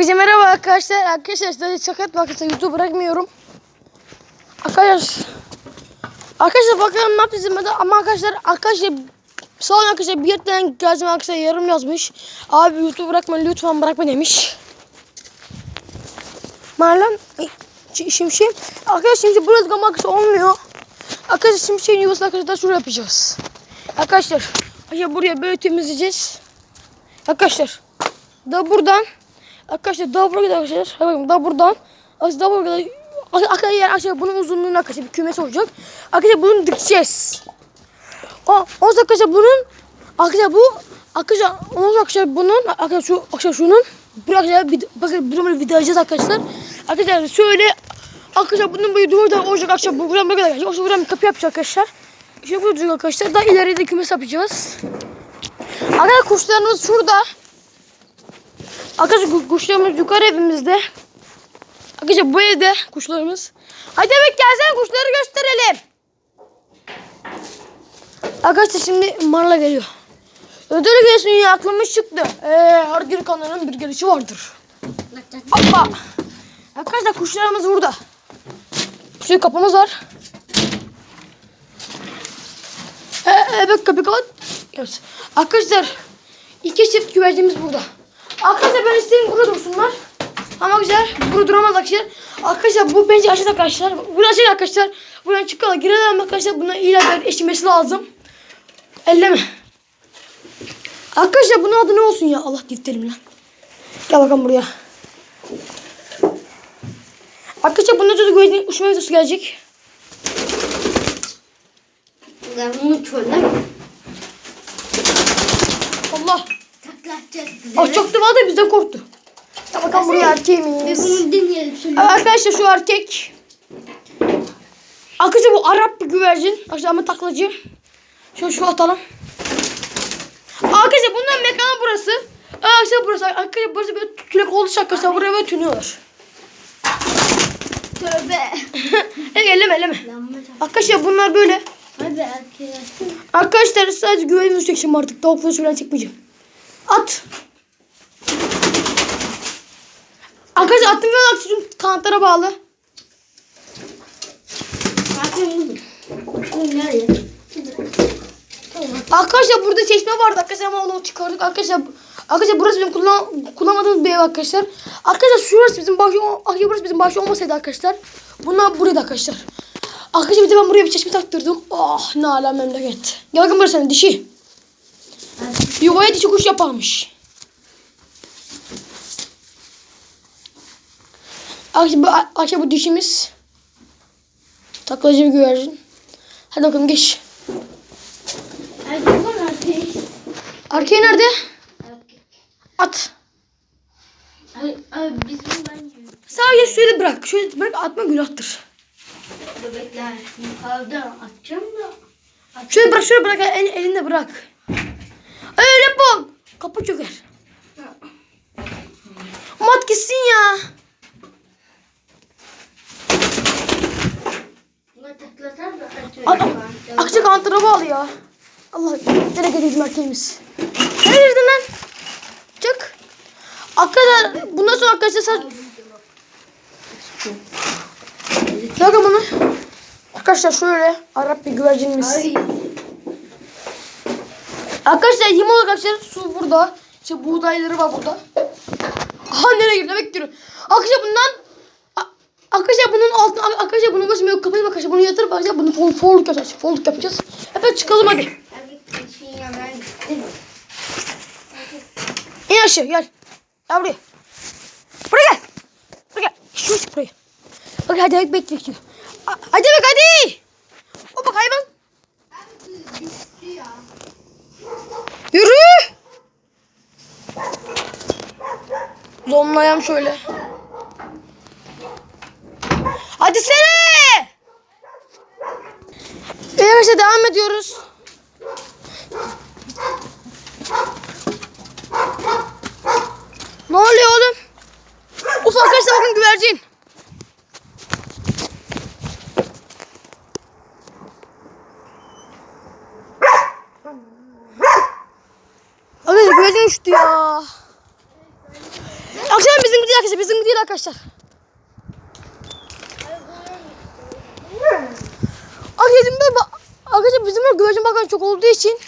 Herkese merhaba arkadaşlar. Arkadaşlar size sakat bakırsa YouTube bırakmıyorum. Arkadaşlar Arkadaşlar bakalım ne yapacağız demedi ama arkadaşlar arkadaşlar sağ olun arkadaşlar bir yerden geldim arkadaşlar yarım yazmış. Abi YouTube bırakma lütfen bırakma demiş. Malum şimşim. Arkadaşlar şimdi burası ama arkadaşlar olmuyor. Arkadaşlar şimşeğin yuvasını arkadaşlar şuraya yapacağız. Arkadaşlar arkadaşlar buraya böyle temizleyeceğiz. Arkadaşlar da buradan Arkadaşlar daha buraya kadar arkadaşlar. Bakın daha buradan. Arkadaşlar daha buraya kadar. Arkadaşlar arkadaşlar bunun uzunluğunu arkadaşlar bir kümesi olacak. Arkadaşlar bunu dikeceğiz. O, o arkadaşlar bunun arkadaşlar bu arkadaşlar sonra arkadaşlar bunun arkadaşlar şu arkadaşlar şunun arkadaşlar bir, bakın bunu böyle vidaleyeceğiz arkadaşlar. Arkadaşlar şöyle arkadaşlar bunun böyle duvarda olacak arkadaşlar bu buradan böyle. Arkadaşlar buradan bir kapı yapacağız arkadaşlar. İşte bu arkadaşlar. Daha ileride kümes yapacağız. Arkadaşlar kuşlarımız şurada. Arkadaşlar ku- kuşlarımız yukarı evimizde. Arkadaşlar bu evde kuşlarımız. Hadi demek gelsene kuşları gösterelim. Arkadaşlar şimdi Marla geliyor. Ödül gelsin ya aklımız çıktı. Eee her bir kanalın bir gelişi vardır. Hoppa. Arkadaşlar kuşlarımız burada. Şu kapımız var. Ee, evet kapı kapat. Arkadaşlar iki çift güvercimiz burada. Arkadaşlar ben istedim burada dursunlar. Ama güzel. Burada duramaz arkadaşlar. Arkadaşlar bu bence aşağıda arkadaşlar. Burası aşağıda arkadaşlar. Buradan çıkalım. Girelim arkadaşlar. Buna iyiler eşimesi lazım. Elleme. Arkadaşlar bunun adı ne olsun ya? Allah difterim lan. Gel bakalım buraya. Arkadaşlar bunun adı güvercin uçma videosu gelecek. Ben bunu çölde mi? Allah. Taklatacağız. Aa, çaktı valla da bizden korktu. Ya bakalım buraya Ve bunu deneyelim şöyle. Arkadaşlar şu erkek. Arkadaşlar bu Arap bir güvercin. Arkadaşlar ama taklacı. Şöyle şu atalım. Arkadaşlar bunların mekanı burası. Arkadaşlar burası. Arkadaşlar burası böyle tülek olduğu için arkadaşlar buraya böyle tünüyorlar. Tövbe. Evet elleme elleme. Tak- Arkadaşlar bunlar böyle. Hadi arkadaşlar. Arkadaşlar sadece güvercin uçacak şimdi artık. Tavuk falan çekmeyeceğim. At. Arkadaşlar attım ve aksiyonun kanatlara bağlı. Arkadaşlar burada çeşme vardı arkadaşlar ama onu çıkardık. Arkadaşlar arkadaşlar burası bizim kullan kullanmadığımız bir ev arkadaşlar. Arkadaşlar şurası bizim bahçe arkadaşlar burası bizim bahçe olmasaydı arkadaşlar. Bunlar burada arkadaşlar. Arkadaşlar bir de ben buraya bir çeşme taktırdım. Ah ne ala memleket. Gel bakın burası senin dişi. Yuvaya dişi kuş yaparmış. Arkadaşlar bu, arkadaşlar bu dişimiz. Taklacı bir güvercin. Hadi bakalım geç. Erkeği nerede? At. Ay, ay. Sadece şöyle bırak. Şöyle bırak atma günahtır. Bebekler yukarıda atacağım da. Şöyle bırak şöyle bırak. El, elinde bırak. Kapı çöker. Mat gitsin ya. Buna taklatar da At, atıyorum. akça kantıra bağlı ya. Allah nereye gidiyor erkeğimiz. Nereye girdin lan? Çık. Arkadaşlar bundan sonra arkadaşlar saç... Bakın bunu. Arkadaşlar şöyle Arap bir güvercinimiz. Ay. Arkadaşlar yem olarak arkadaşlar su burada. İşte buğdayları var burada. Aha nereye girdi? Demek giriyor. Arkadaşlar bundan Arkadaşlar bunun altına arkadaşlar bunu basın yok kapayıp arkadaşlar bunu yatırıp arkadaşlar bunu fol, folluk yapacağız. Folluk yapacağız. Hep çıkalım hadi. İn aşağı gel. Gel buraya. Buraya gel. Buraya gel. Şu buraya. Bak hadi bekle bekle. Hadi bak hadi. O bak hayvan. Yürü. Zonlayam şöyle. Hadi sene. Evet devam ediyoruz. Ne oluyor oğlum? Uf arkadaşlar bakın güvercin. Arkadaşlar güvercin uçtu ya. Akşam bizim arkadaşlar bizim değil arkadaşlar. Arkadaşlar, arkadaşlar bizim güvercin bakan çok olduğu için